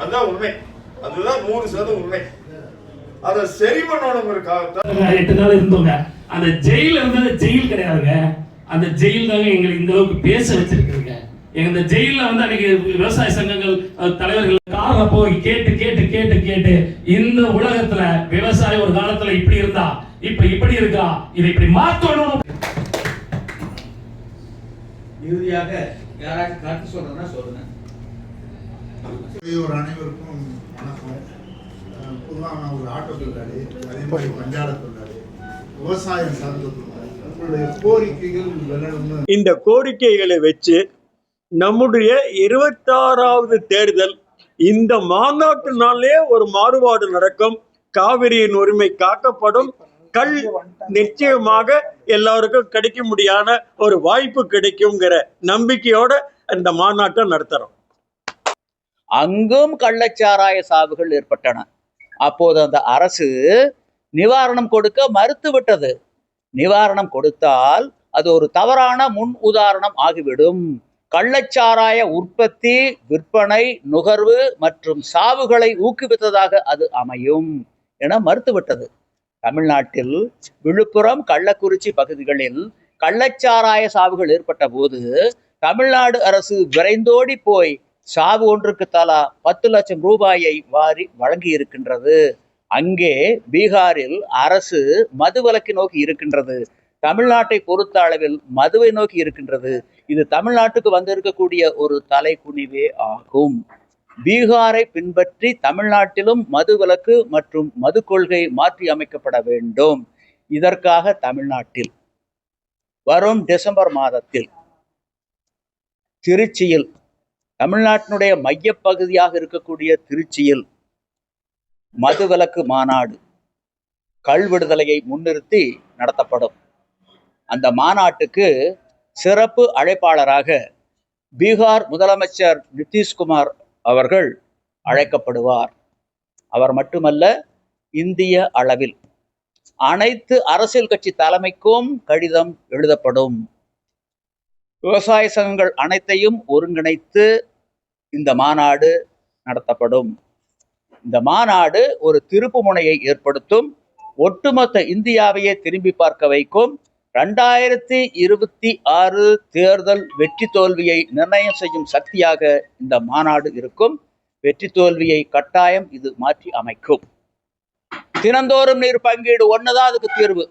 அதுதான் உண்மை. அதுதான் நூறு சதவீதம் உண்மை. அதை சரி பண்ணணுங்கிறதுக்காகத்தான். எட்டு நாள் இருந்தோங்க. அந்த ஜெயில இருந்தது ஜெயில் கிடையாதுங்க. அந்த ஜெயில் தாங்க எங்களை இந்த அளவுக்கு பேச வச்சிருக்குங்க எங்க இந்த ஜெயில வந்து அன்னைக்கு விவசாய சங்கங்கள் தலைவர்கள் காரண போய் கேட்டு கேட்டு கேட்டு கேட்டு இந்த உலகத்துல விவசாயம் ஒரு காலத்துல இப்படி இருந்தா இப்ப இப்படி இருக்கா இதை இப்படி மாத்தணும் இறுதியாக யாராச்சும் கருத்து சொல்றதுன்னா சொல்லுங்க. ஒரு அனைவருக்கும் வணக்கம். அஹ் பொதுவா நான் ஒரு ஆட்டோ தொழிலாளி அதே மாதிரி பஞ்சால தொழிலாளி விவசாயம் சார்ந்த உங்களுடைய கோரிக்கைகள் இந்த கோரிக்கைகளை வச்சு நம்முடைய இருபத்தாறாவது தேர்தல் இந்த மாநாட்டு நாளே ஒரு மாறுபாடு நடக்கும். காவிரியின் உரிமை காக்கப்படும். கல் நிச்சயமாக எல்லாருக்கும் கிடைக்க முடியாத ஒரு வாய்ப்பு கிடைக்குங்கிற நம்பிக்கையோட இந்த மாநாட்டை நடத்துறோம். அங்கும் கள்ளச்சாராய சாவுகள் ஏற்பட்டன. அப்போது அந்த அரசு நிவாரணம் கொடுக்க மறுத்துவிட்டது நிவாரணம் கொடுத்தால் அது ஒரு தவறான முன் உதாரணம் ஆகிவிடும். கள்ளச்சாராய உற்பத்தி விற்பனை நுகர்வு மற்றும் சாவுகளை ஊக்குவித்ததாக அது அமையும் என மறுத்துவிட்டது தமிழ்நாட்டில் விழுப்புரம் கள்ளக்குறிச்சி பகுதிகளில் கள்ளச்சாராய சாவுகள் ஏற்பட்ட போது தமிழ்நாடு அரசு விரைந்தோடி போய் சாவு ஒன்றுக்கு தலா பத்து லட்சம் ரூபாயை வாரி வழங்கி இருக்கின்றது. அங்கே பீகாரில் அரசு மது மதுவிலக்கு நோக்கி இருக்கின்றது. தமிழ்நாட்டை பொறுத்த அளவில் மதுவை நோக்கி இருக்கின்றது. இது தமிழ்நாட்டுக்கு வந்திருக்கக்கூடிய ஒரு தலைக்குனிவே ஆகும். பீகாரை பின்பற்றி தமிழ்நாட்டிலும் மது விலக்கு மற்றும் மது கொள்கை மாற்றி அமைக்கப்பட வேண்டும். இதற்காக தமிழ்நாட்டில் வரும் டிசம்பர் மாதத்தில் திருச்சியில் தமிழ்நாட்டினுடைய மையப்பகுதியாக இருக்கக்கூடிய திருச்சியில் மதுவிலக்கு மாநாடு கல்விடுதலையை முன்னிறுத்தி நடத்தப்படும். அந்த மாநாட்டுக்கு சிறப்பு அழைப்பாளராக பீகார் முதலமைச்சர் நிதிஷ்குமார் அவர்கள் அழைக்கப்படுவார். அவர் மட்டுமல்ல இந்திய அளவில் அனைத்து அரசியல் கட்சி தலைமைக்கும் கடிதம் எழுதப்படும். விவசாய சங்கங்கள் அனைத்தையும் ஒருங்கிணைத்து இந்த மாநாடு நடத்தப்படும். இந்த மாநாடு ஒரு திருப்பு முனையை ஏற்படுத்தும். ஒட்டுமொத்த இந்தியாவையே திரும்பி பார்க்க வைக்கும். ரெண்டாயிரத்தி இருபத்தி ஆறு தேர்தல் வெற்றி தோல்வியை நிர்ணயம் செய்யும் சக்தியாக இந்த மாநாடு இருக்கும். வெற்றி தோல்வியை கட்டாயம் இது மாற்றி அமைக்கும். தினந்தோறும் நீர் பங்கீடு ஒண்ணுதான் அதுக்கு தீர்வு.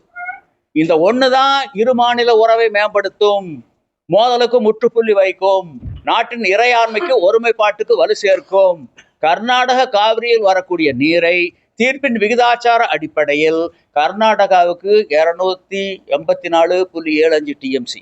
இந்த ஒண்ணுதான் இரு மாநில உறவை மேம்படுத்தும். மோதலுக்கு முற்றுப்புள்ளி வைக்கும். நாட்டின் இறையாண்மைக்கு ஒருமைப்பாட்டுக்கு வலு சேர்க்கும். கர்நாடக காவிரியில் வரக்கூடிய நீரை தீர்ப்பின் விகிதாச்சார அடிப்படையில் கர்நாடகாவுக்கு இருநூத்தி எண்பத்தி நாலு புள்ளி ஏழு அஞ்சு டிஎம்சி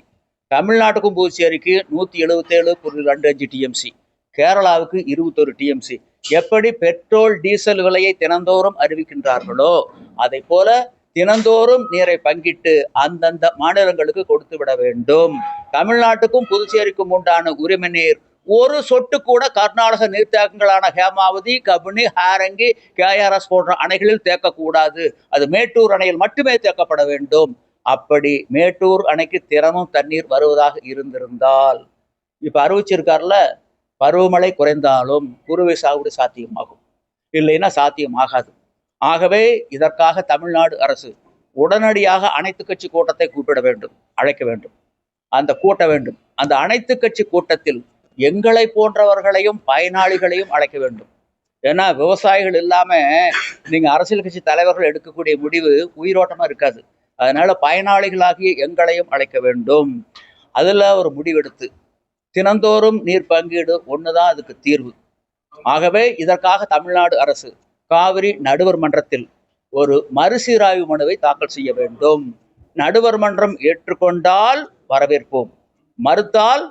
தமிழ்நாட்டுக்கும் புதுச்சேரிக்கு நூத்தி எழுபத்தேழு புள்ளி ரெண்டு அஞ்சு டிஎம்சி கேரளாவுக்கு இருபத்தொரு டிஎம்சி எப்படி பெட்ரோல் டீசல் விலையை தினந்தோறும் அறிவிக்கின்றார்களோ அதை போல தினந்தோறும் நீரை பங்கிட்டு அந்தந்த மாநிலங்களுக்கு கொடுத்து விட வேண்டும். தமிழ்நாட்டுக்கும் புதுச்சேரிக்கும் உண்டான உரிமை நீர் ஒரு சொட்டு கூட கர்நாடக நீர்த்தேக்கங்களான ஹேமாவதி கபினி ஹாரங்கி கேஆர்எஸ் போன்ற அணைகளில் தேக்கக்கூடாது. அது மேட்டூர் அணையில் மட்டுமே தேக்கப்பட வேண்டும். அப்படி மேட்டூர் அணைக்கு தினமும் தண்ணீர் வருவதாக இருந்திருந்தால் இப்போ அறிவிச்சிருக்கார்ல பருவமழை குறைந்தாலும் குறுவை சாகுபடி சாத்தியமாகும். இல்லைன்னா சாத்தியமாகாது. ஆகவே இதற்காக தமிழ்நாடு அரசு உடனடியாக அனைத்து கட்சி கூட்டத்தை கூப்பிட வேண்டும் அழைக்க வேண்டும். அந்த கூட்ட வேண்டும். அந்த அனைத்து கட்சி கூட்டத்தில் எங்களை போன்றவர்களையும் பயனாளிகளையும் அழைக்க வேண்டும். ஏன்னா விவசாயிகள் இல்லாம நீங்க அரசியல் கட்சி தலைவர்கள் எடுக்கக்கூடிய முடிவு உயிரோட்டமா இருக்காது. அதனால பயனாளிகளாகிய எங்களையும் அழைக்க வேண்டும். அதில் ஒரு முடிவெடுத்து தினந்தோறும் நீர் பங்கீடு ஒண்ணுதான் அதுக்கு தீர்வு. ஆகவே இதற்காக தமிழ்நாடு அரசு காவிரி நடுவர் மன்றத்தில் ஒரு மறுசீராய்வு மனுவை தாக்கல் செய்ய வேண்டும். நடுவர் மன்றம் ஏற்றுக்கொண்டால் வரவேற்போம். மறுத்தால்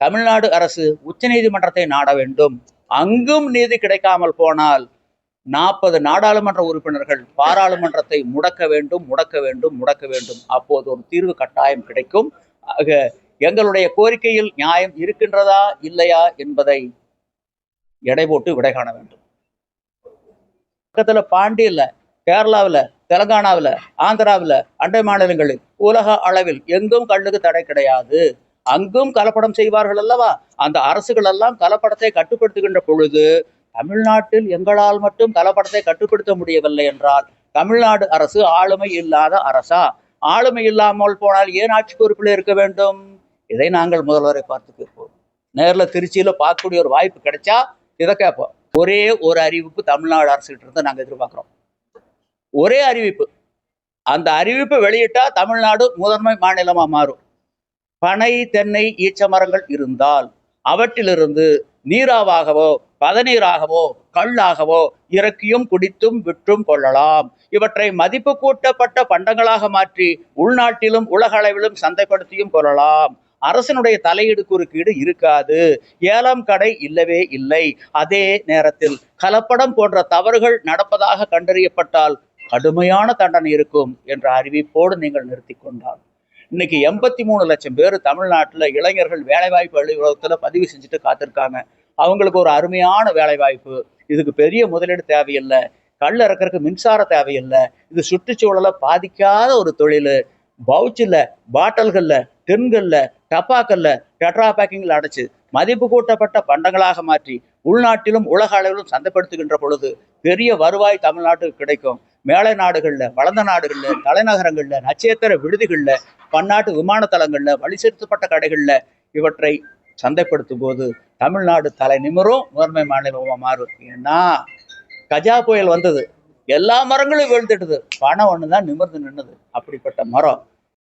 தமிழ்நாடு அரசு உச்சநீதிமன்றத்தை நாட வேண்டும். அங்கும் நீதி கிடைக்காமல் போனால் நாற்பது நாடாளுமன்ற உறுப்பினர்கள் பாராளுமன்றத்தை முடக்க வேண்டும் முடக்க வேண்டும் முடக்க வேண்டும். அப்போது ஒரு தீர்வு கட்டாயம் கிடைக்கும். ஆக எங்களுடைய கோரிக்கையில் நியாயம் இருக்கின்றதா இல்லையா என்பதை எடை போட்டு விடை காண வேண்டும். பக்கத்துல பாண்டியில் கேரளாவில் தெலங்கானாவில் ஆந்திராவில் அண்டை மாநிலங்களில் உலக அளவில் எங்கும் கல்லுக்கு தடை கிடையாது. அங்கும் கலப்படம் செய்வார்கள் அல்லவா? அந்த அரசுகள் எல்லாம் கலப்படத்தை கட்டுப்படுத்துகின்ற பொழுது தமிழ்நாட்டில் எங்களால் மட்டும் கலப்படத்தை கட்டுப்படுத்த முடியவில்லை என்றால் தமிழ்நாடு அரசு ஆளுமை இல்லாத அரசா? ஆளுமை இல்லாமல் போனால் ஏன் ஆட்சி பொறுப்பில் இருக்க வேண்டும்? இதை நாங்கள் முதல்வரை பார்த்து கேட்போம். நேர்ல திருச்சியில பார்க்கக்கூடிய ஒரு வாய்ப்பு கிடைச்சா இதை கேட்போம். ஒரே ஒரு அறிவிப்பு தமிழ்நாடு அரசுகிட்ட இருந்து நாங்கள் எதிர்பார்க்குறோம். ஒரே அறிவிப்பு. அந்த அறிவிப்பை வெளியிட்டா தமிழ்நாடு முதன்மை மாநிலமா மாறும். பனை தென்னை ஈச்ச மரங்கள் இருந்தால் அவற்றிலிருந்து நீராவாகவோ பதநீராகவோ கல்லாகவோ இறக்கியும் குடித்தும் விற்றும் கொள்ளலாம். இவற்றை மதிப்பு கூட்டப்பட்ட பண்டங்களாக மாற்றி உள்நாட்டிலும் உலக அளவிலும் சந்தைப்படுத்தியும் கொள்ளலாம். அரசனுடைய தலையீடு குறுக்கீடு இருக்காது. ஏலம் கடை இல்லவே இல்லை. அதே நேரத்தில் கலப்படம் போன்ற தவறுகள் நடப்பதாக கண்டறியப்பட்டால் கடுமையான தண்டனை இருக்கும் என்ற அறிவிப்போடு நீங்கள் நிறுத்தி கொண்டால். இன்னைக்கு எண்பத்தி மூணு லட்சம் பேர் தமிழ்நாட்டில் இளைஞர்கள் வேலைவாய்ப்பு அலுவலகத்தில் பதிவு செஞ்சுட்டு காத்திருக்காங்க. அவங்களுக்கு ஒரு அருமையான வேலைவாய்ப்பு. இதுக்கு பெரிய முதலீடு தேவையில்லை. கல் இறக்கிறதுக்கு மின்சாரம் தேவையில்லை. இது சுற்றுச்சூழலை பாதிக்காத ஒரு தொழில். பவுச்சில் பாட்டில்களில் தென்களில் டப்பாக்கல்ல டெட்ரா பேக்கிங்கில் அடைச்சு மதிப்பு கூட்டப்பட்ட பண்டங்களாக மாற்றி உள்நாட்டிலும் உலக அளவிலும் சந்தைப்படுத்துகின்ற பொழுது பெரிய வருவாய் தமிழ்நாட்டுக்கு கிடைக்கும். மேலை நாடுகளில் வளர்ந்த நாடுகளில் தலைநகரங்களில் நட்சத்திர விடுதிகளில் பன்னாட்டு விமான தளங்களில் வழி செலுத்தப்பட்ட கடைகளில் இவற்றை சந்தைப்படுத்தும் போது தமிழ்நாடு தலை நிமிரும் முதன்மை மாநிலமாக மாறும். ஏன்னா கஜா புயல் வந்தது. எல்லா மரங்களும் விழுந்துட்டுது பணம் ஒன்று தான் நிமிர்ந்து நின்னுது. அப்படிப்பட்ட மரம்.